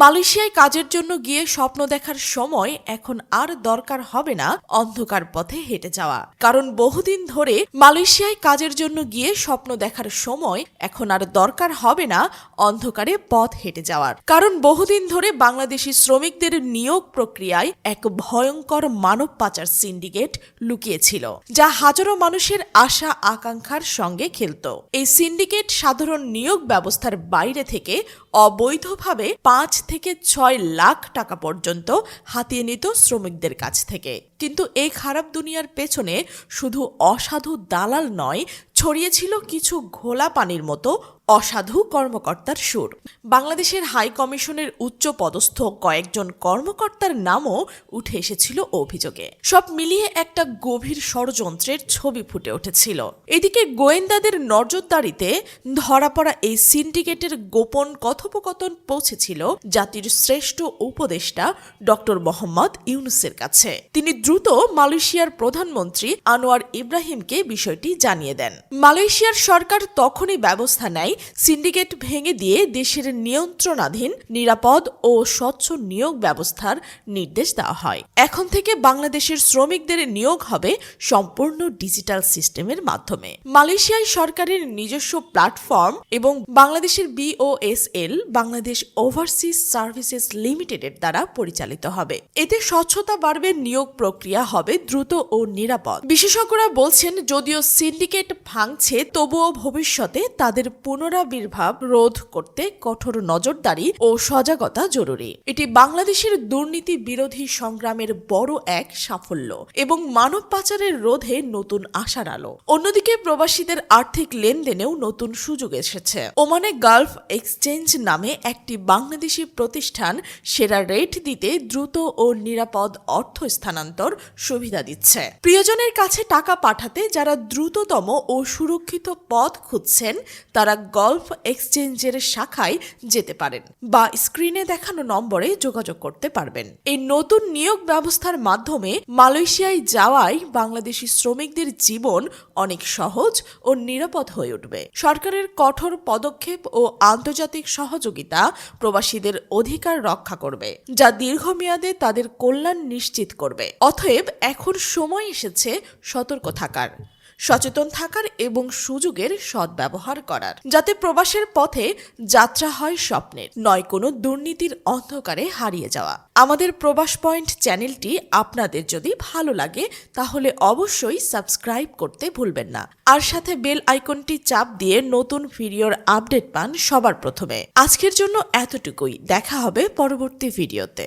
মালয়েশিয়ায় কাজের জন্য গিয়ে স্বপ্ন দেখার সময় এখন আর দরকার হবে না অন্ধকার পথে হেঁটে যাওয়া। কারণ বহুদিন ধরে মালয়েশিয়ায় কাজের জন্য গিয়ে স্বপ্ন দেখার সময় এখন আর দরকার হবে না অন্ধকারে পথ হেঁটে যাওয়ার। কারণ বহুদিন ধরে বাংলাদেশি শ্রমিকদের নিয়োগ প্রক্রিয়ায় এক ভয়ঙ্কর মানব পাচার সিন্ডিকেট লুকিয়েছিল, যা হাজারো মানুষের আশা আকাঙ্ক্ষার সঙ্গে খেলত। এই সিন্ডিকেট সাধারণ নিয়োগ ব্যবস্থার বাইরে থেকে অবৈধভাবে পাঁচ থেকে ছয় লাখ টাকা পর্যন্ত হাতিয়ে নিত শ্রমিকদের কাছ থেকে। কিন্তু এই খারাপ দুনিয়ার পেছনে শুধু অসাধু দালাল নয় ছড়িয়েছিল কিছু ঘোলা পানির মতো অসাধু কর্মকর্তার সুর। বাংলাদেশের হাই কমিশনের উচ্চ পদস্থ কয়েকজন কর্মকর্তার নামও উঠে এসেছিল অভিযোগে। সব মিলিয়ে একটা গভীর ষড়যন্ত্রের ছবি ফুটে উঠেছিল। এদিকে গোয়েন্দাদের নজরদারিতে ধরা পড়া এই সিন্ডিকেটের গোপন কথোপকথন পৌঁছেছিল জাতির শ্রেষ্ঠ উপদেষ্টা ডক্টর মোহাম্মদ ইউনুসের কাছে। তিনি দ্রুত মালয়েশিয়ার প্রধানমন্ত্রী আনোয়ার ইব্রাহিমকে বিষয়টি জানিয়ে দেন। মালয়েশিয়ার সরকার তখনই ব্যবস্থা নেয়, সিন্ডিকেট ভেঙে দিয়ে দেশের নিয়ন্ত্রণাধীন, নিরাপদ ও স্বচ্ছ নিয়োগ ব্যবস্থার নির্দেশ দেওয়া হয়। এখন থেকে বাংলাদেশের শ্রমিকদের নিয়োগ হবে সম্পূর্ণ ডিজিটাল সিস্টেমের মাধ্যমে। মালয়েশিয়ায় সরকারের নিজস্ব প্ল্যাটফর্ম এবং বাংলাদেশের বিওএসএল বাংলাদেশ ওভারসিজ সার্ভিসেস লিমিটেডের দ্বারা পরিচালিত হবে। এতে স্বচ্ছতা বাড়বে, নিয়োগ প্রক্রিয়া হবে দ্রুত ও নিরাপদ। বিশেষজ্ঞরা বলছেন, যদিও সিন্ডিকেট ভাঙছে, তবুও ভবিষ্যতে তাদের পুনরাবির্ভাব রোধ করতে কঠোর নজরদারি ও সজাগতা জরুরি। এটি বাংলাদেশের দুর্নীতি বিরোধী সংগ্রামের বড় এক সাফল্য এবং মানব পাচারের রোধে নতুন আশার আলো। অন্যদিকে প্রবাসীদের আর্থিক লেনদেনেও নতুন সুযোগ এসেছে। ওমানে গালফ এক্সচেঞ্জ নামে একটি বাংলাদেশি প্রতিষ্ঠান সেরা রেট দিতে দ্রুত ও নিরাপদ অর্থ স্থানান্তর সুবিধা দিচ্ছে। প্রিয়জনের কাছে টাকা পাঠাতে যারা দ্রুততম ও সুরক্ষিত পথ খুঁজছেন, তারা গলফ এক্সচেঞ্জের শাখায় যেতে পারেন বা স্ক্রিনে দেখানো নম্বরে যোগাযোগ করতে পারবেন। এই নতুন নিয়োগ ব্যবস্থার মাধ্যমে মালয়েশিয়ায় যাওয়ায় বাংলাদেশি শ্রমিকদের জীবন অনেক সহজ ও নিরাপদ হয়ে উঠবে। সরকারের কঠোর পদক্ষেপ ও আন্তর্জাতিক সহযোগিতা প্রবাসীদের অধিকার রক্ষা করবে, যা দীর্ঘমেয়াদে তাদের কল্যাণ নিশ্চিত করবে। অতএব এখন সময় এসেছে সতর্ক থাকার। সচেতন থাকার এবং সুযোগের সদ্ব্যবহার করার। যাতে প্রবাসের পথে যাত্রা হয় স্বপ্নের, নয় কোনো দুর্নীতির অন্ধকারে হারিয়ে যাওয়া। আমাদের প্রবাস পয়েন্ট চ্যানেলটি আপনাদের যদি ভালো লাগে, তাহলে অবশ্যই সাবস্ক্রাইব করতে ভুলবেন না। আর সাথে বেল আইকনটি চাপ দিয়ে নতুন ভিডিওর আপডেট পান সবার প্রথমে। আজকের জন্য এতটুকুই। দেখা হবে পরবর্তী ভিডিওতে।